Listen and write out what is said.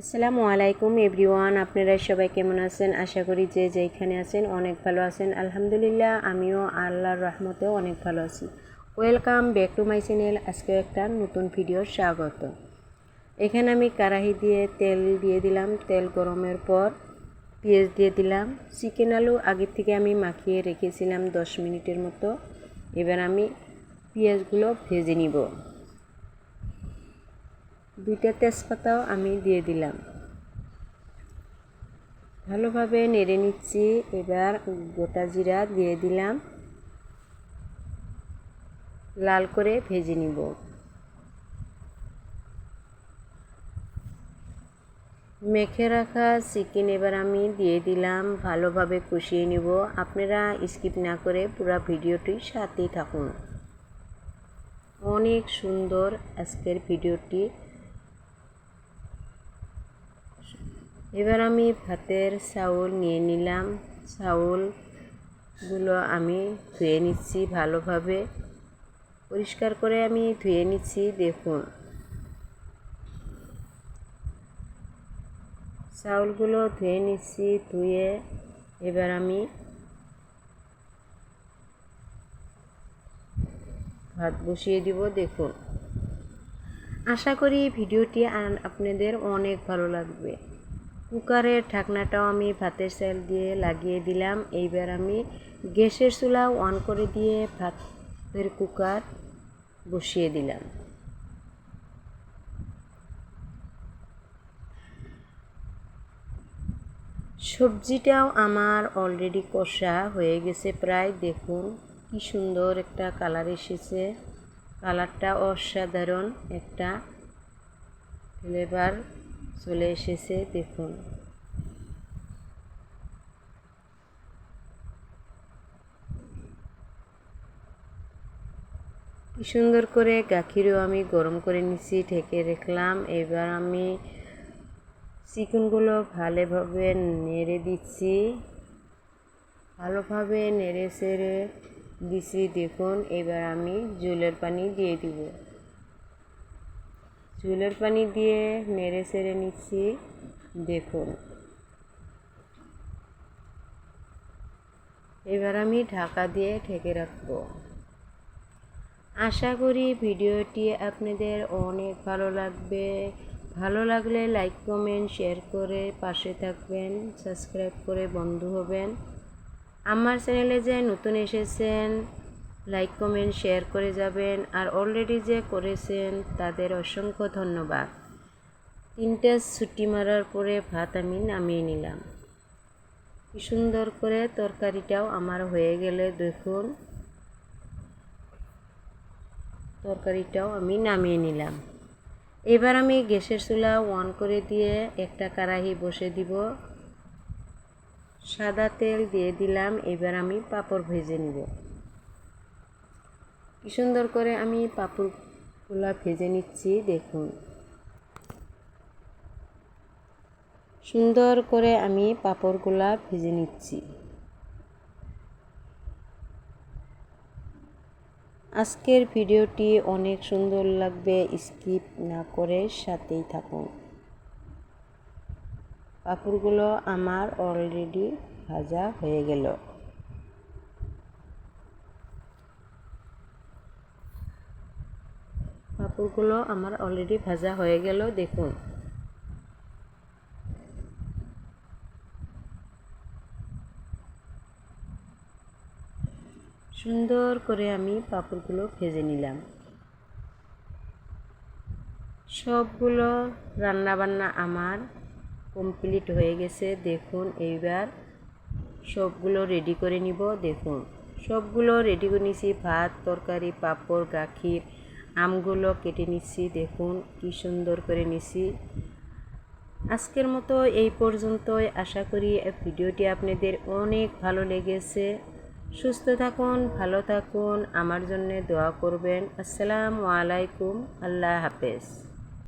আসসালামু আলাইকুম এভরিওয়ান, আপনারা সবাই কেমন আছেন? আশা করি যে যেখানে আছেন অনেক ভালো আছেন। আলহামদুলিল্লাহ, আমিও আল্লাহর রহমতেও অনেক ভালো আছি। Welcome back to my channel আজকে একটা নতুন ভিডিওর স্বাগত। এখানে আমি কারাহি দিয়ে তেল দিয়ে দিলাম। তেল গরমের পর পেঁয়াজ দিয়ে দিলাম। চিকেন আলু আগের থেকে আমি মাখিয়ে রেখেছিলাম দশ মিনিটের মতো। এবার আমি পেঁয়াজগুলো ভেজে নিব। দুইটা তেজপাতাও আমি দিয়ে দিলাম। ভালোভাবে নেড়ে নিচ্ছি। এবার গোটা জিরা দিয়ে দিলাম। লাল করে ভেজে নিব। মেখে রাখা চিকেন এবার আমি দিয়ে দিলাম। ভালোভাবে কষিয়ে নিব। আপনারা স্কিপ না করে পুরো ভিডিওটি সাথেই থাকুন। অনেক সুন্দর আজকের ভিডিওটি। এবার আমি ভাতের চাউল নিয়ে নিলাম। চাউলগুলো আমি ধুয়ে নিচ্ছি ভালোভাবে। পরিষ্কার করে আমি ধুয়ে নিচ্ছি, দেখুন। চাউলগুলো ধুয়ে নিচ্ছি, ধুয়ে এবার আমি ভাত বসিয়ে দিব, দেখুন। আশা করি ভিডিওটি আপনাদের অনেক ভালো লাগবে। কুকারের ঢাকনাটাও আমি ভাতের চাল দিয়ে লাগিয়ে দিলাম। এইবার আমি গ্যাসের চুলা অন করে দিয়ে ভাতের কুকার বসিয়ে দিলাম। সবজিটাও আমার অলরেডি কষা হয়ে গেছে প্রায়। দেখুন কি সুন্দর একটা কালার এসেছে। কালারটা অসাধারণ একটা ফ্লেভার চলে এসেছে দেখুন কি সুন্দর করে গাখিরও আমি গরম করে নিচ্ছি ঢেকে রাখলাম। এবার আমি চিকেনগুলো ভালোভাবে নেড়ে দিচ্ছি। ভালোভাবে নেড়ে সেড়ে দিছি দেখুন। এবার আমি জলের পানি দিয়ে দিব। চুলের পানি দিয়ে নেড়ে সেড়ে নিচ্ছি, দেখুন। এবার আমি ঢাকা দিয়ে ঢেকে রাখব। আশা করি ভিডিওটি আপনাদের অনেক ভালো লাগবে। ভালো লাগলে লাইক, কমেন্ট, শেয়ার করে পাশে থাকবেন, সাবস্ক্রাইব করে বন্ধু হবেন। আমার চ্যানেলে যে নতুন এসেছেন লাইক কমেন্ট শেয়ার করে যাবেন। আর অলরেডি যে করেছেন, তাদের অসংখ্য ধন্যবাদ। তিনটে ছুটি মারার পরে ভাত আমি নামিয়ে নিলাম। কি সুন্দর করে তরকারিটাও আমার হয়ে গেলে দেখুন। তরকারিটাও আমি নামিয়ে নিলাম। এবার আমি গ্যাসের চুলা অন করে দিয়ে একটা কারাহি বসে দিব। সাদা তেল দিয়ে দিলাম, এবার আমি পাঁপড় ভেজে নিব। কি সুন্দর করে আমি পাঁপড়গুলা ভেজে নিচ্ছি, দেখুন। সুন্দর করে আমি পাঁপড়গুলা ভেজে নিচ্ছি। আজকের ভিডিওটি অনেক সুন্দর লাগবে, স্কিপ না করে সাথেই থাকুন। পাঁপড়গুলো আমার অলরেডি ভাজা হয়ে গেল। পাঁপড়গুলো আমার অলরেডি ভাজা হয়ে গেল, দেখুন। সুন্দর করে আমি পাঁপড়গুলো ভেজে নিলাম। সবগুলো রান্নাবান্না আমার কমপ্লিট হয়ে গেছে, দেখুন, এইবার সবগুলো রেডি করে নিব, দেখুন। সবগুলো রেডি করে নিছি, ভাত, তরকারি, পাঁপড়, গাখির আমগুলো কেটে নিচ্ছি, দেখুন কি সুন্দর করে নিছি আজকের মতো এই পর্যন্তই। আশা করি ভিডিওটি আপনাদের অনেক ভালো লেগেছে। সুস্থ থাকুন, ভালো থাকুন, আমার জন্য দোয়া করবেন। আসসালামু আলাইকুম, আল্লাহ হাফেজ।